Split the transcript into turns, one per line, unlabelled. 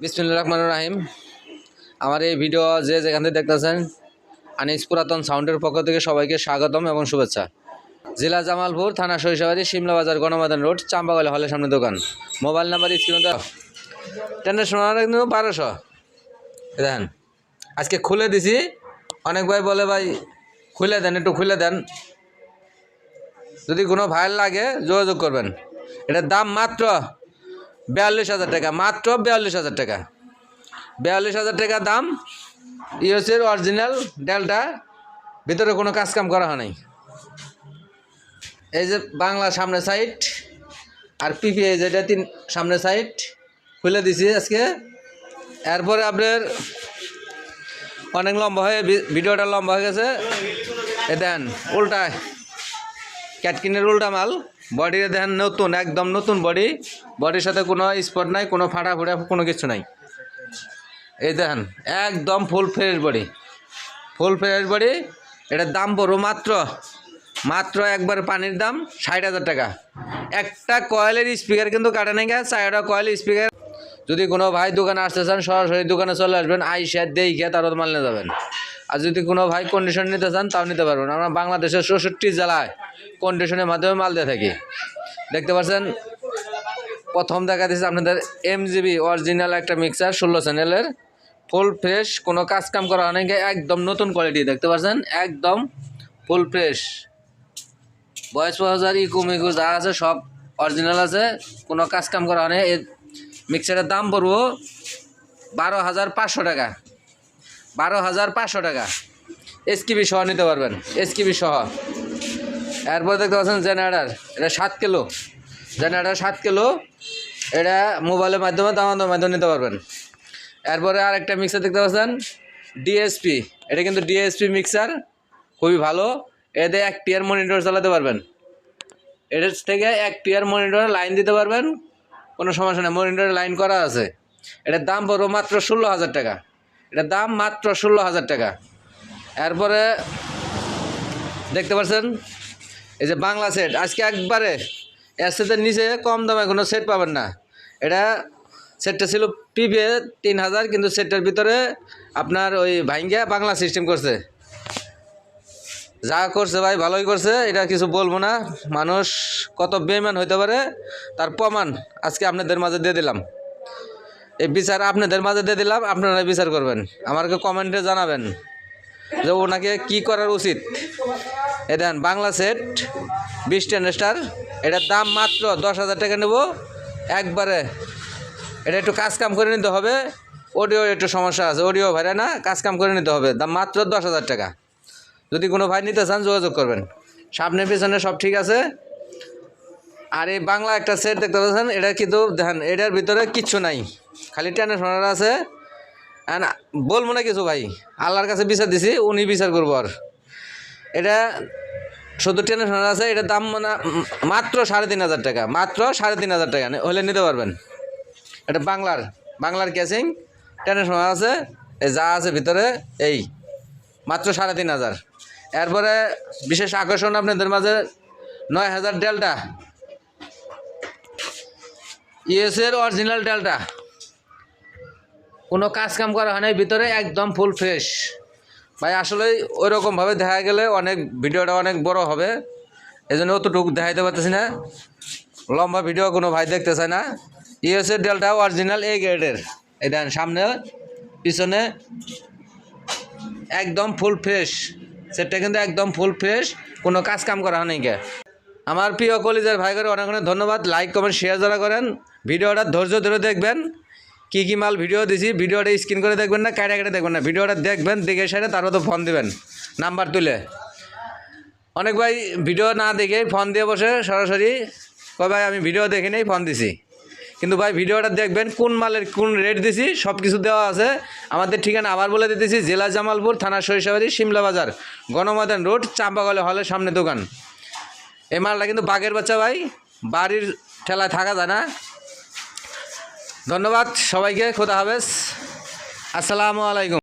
বিসমুল্লাহ রহমান রাহিম। আমার এই ভিডিও যে যেখান থেকে দেখতেছেন, আনিস পুরাতন সাউন্ডের পক্ষ থেকে সবাইকে স্বাগতম এবং শুভেচ্ছা। জেলা জামালপুর থানা সরিষাবাড়ি শিমলা বাজার গণমাদান রোড চাম্পাগলে হলের সামনে দোকান। মোবাইল নাম্বার স্ক্রিনে টেন্ডার শোনার কিন্তু বারোশো। দেখেন, আজকে খুলে দিছি। অনেক ভাই বলে, ভাই, খুলে দেন, একটু খুলে দেন। যদি কোনো ভাইয়ের লাগে, যোগাযোগ করবেন। এটার দাম মাত্র বিয়াল্লিশ হাজার টাকা, মাত্র বিয়াল্লিশ হাজার টাকা। বিয়াল্লিশ হাজার টাকা দাম ইউএসের অরিজিনাল ডেলটা, ভিতরে কোনো কাজ কাম করা হয় নাই। এই যে বাংলা সামনে সাইড আর পিপিআই যেটা তিন সামনে সাইড খুলে দিছি আজকে। এরপরে আপনার অনেক লম্বা হয়ে, ভিডিওটা লম্বা হয়ে গেছে। এ দেন, উল্টায়। ক্যাটকিনের উল্টা মাল। বডি দেখেন নতুন, একদম নতুন বডি বডির সাথে কোনো স্পট নাই, কোনো ফাটা ফুটা, কোনো কিছু নাই। এই দেখেন, একদম full fresh body full fresh body এটার দাম পড়ো মাত্র মাত্র একবার পানির দাম ষাট হাজার টাকা। একটা কয়েলের স্পিকার কিন্তু কাটে নেই গা চারটা কয়েলের স্পিকার যদি কোনো ভাই দোকানে আসতে চান, সরাসরি দোকানে চলে আসবেন, আইসা দেখে তারও মাল নিয়ে যাবেন। আর যদি কোনো ভাই কন্ডিশন নিতে চান, তাও নিতে পারবেন। আমরা বাংলাদেশের চৌষট্টি জেলায় কন্ডিশনের মাধ্যমে মাল দিয়ে থাকি। দেখতে পাচ্ছেন, প্রথম দেখা দিচ্ছে আপনাদের এম জিবি অরিজিনাল একটা মিক্সার ষোলো চ্যানেলের ফুল ফ্রেশ কোনো কাজ কাম করা অনেক একদম নতুন কোয়ালিটি দেখতে পাচ্ছেন? একদম ফুল ফ্রেশ বয়স হাজার, ইকো মিকো যা আছে, সব অরিজিনাল আছে, কোনো কাজ কাম করা হয় মিক্সারের দাম পড়ব বারো হাজার পাঁচশো টাকা। বারো হাজার পাঁচশো টাকা। এসকিবি সহ নিতে পারবেন, এসকিবি সহ। এরপর দেখতে পাচ্ছেন জেনারেটার, এটা সাত কিলো। জেনারেটার সাত কিলো, এটা মোবাইলের মাধ্যমে দামানোর মাধ্যমে নিতে পারবেন। এরপরে আর একটা মিক্সার দেখতে পাচ্ছেন ডিএসপি এটা কিন্তু ডিএসপি মিক্সার খুবই ভালো। এতে এক টিয়ার মনিটর চালাতে পারবেন। এটার থেকে এক টিয়ার মনিটরে লাইন দিতে পারবেন, কোনো সমস্যা নেই। মনিটরে লাইন করা আছে। এটার দাম পড়ব মাত্র ষোলো হাজার টাকা। এটার দাম মাত্র ষোলো হাজার টাকা। এরপরে দেখতে পাচ্ছেন, এই যে বাংলা সেট আজকে একবারে এর সেটের নিচে কম দামে কোনো সেট পাবেন না। এটা সেটটা ছিল পিপে তিন হাজার, কিন্তু সেটটার ভিতরে আপনার ওই ভাইঙ্গা বাংলা সিস্টেম করছে। যা করছে ভাই, ভালোই করছে। এটা কিছু বলব না। মানুষ কত বেমান হইতে পারে, তার প্রমাণ আজকে আপনাদের মাঝে দিয়ে দিলাম। এই বিচার আপনাদের মাঝে দিয়ে দিলাম, আপনারা বিচার করবেন। আমাকে কমেন্টে জানাবেন যে ওনাকে কি করার উচিত। এ দেন, বাংলা সেট, বিশ স্টার, এটার দাম মাত্র দশ হাজার টাকা নেব। একবারে এটা একটু কাজ কাম করে নিতে হবে। অডিও একটু সমস্যা আছে, অডিও ভাইরা না কাজ কাম করে নিতে হবে। দাম মাত্র দশ হাজার টাকা। যদি কোনো ভাই নিতে চান, যোগাযোগ করবেন। সামনে পেছনে সব ঠিক আছে। আর এই বাংলা একটা সেট দেখতে পাচ্ছেন, এটা কিন্তু দেখেন, এটার ভিতরে কিচ্ছু নাই। খালি শোনার আছে। বলব না কিছু ভাই, আল্লাহর কাছে বিচার দিছি, উনি বিচার করব আর। এটা শুধু শোনার আছে, এটার দাম মানে মাত্র সাড়ে তিন হাজার টাকা, মাত্র সাড়ে তিন হাজার টাকা হলে নিতে পারবেন। এটা বাংলার বাংলার টেনে শোনা আছে, এই যা আছে ভিতরে, এই, মাত্র সাড়ে তিন হাজার। এরপরে বিশেষ আকর্ষণ আপনাদের মাঝে, নয় হাজার ডেলটা। ইউএসের অরিজিনাল ডেলটা কোনো কাজ কাম করা হয় নাই, ভিতরে একদম ফুল ফ্রেশ ভাই, আসলে ওইরকমভাবে দেখা গেলে অনেক, ভিডিওটা অনেক বড় হবে। এই জন্য অতটুকু দেখাইতে পারতেছি না। লম্বা ভিডিও কোনো ভাই দেখতে চায় না। ইউএসের ডেলটা অরিজিনাল এই গ্রেডের এই দেন, সামনে, পিছনে, একদম ফুল ফ্রেশ সেটটা কিন্তু একদম ফুল ফ্রেশ কোনো কাজ কাম করা হয় নাই আমার প্রিয় কলিজার ভাই করে অনেক অনেক ধন্যবাদ। লাইক কমেন্ট শেয়ার যারা করেন, ভিডিওটা ধৈর্য ধরে দেখবেন। কী কী মাল ভিডিও দিছি, ভিডিওটা স্ক্রিন করে দেখবেন না, কাটা কেটে দেখবেন না। ভিডিওটা দেখবেন, দেখে সেরে তারপর তো ফোন দেবেন। নাম্বার তুলে। অনেক ভাই ভিডিও না দেখে ফোন দিয়ে বসে সরাসরি, কয় ভাই আমি ভিডিও দেখে নেই ফোন দিছি। কিন্তু ভাই ভিডিওটা দেখবেন, কোন মালের কোন রেট দিছি সব কিছু দেওয়া আছে। আমাদের ঠিকানা আবার বলে দিতেছি, জেলা জামালপুর থানা সরিষাবাড়ি শিমলা বাজার গণমাদান রোড, চাম্পাগলে হলের সামনে দোকান। এই মালটা কিন্তু বাঘের বাচ্চা ভাই, বাড়ির ঠেলায় থাকা যায় না। ধন্যবাদ সবাইকে, খোদা হাফেজ। আসসালামু আলাইকুম।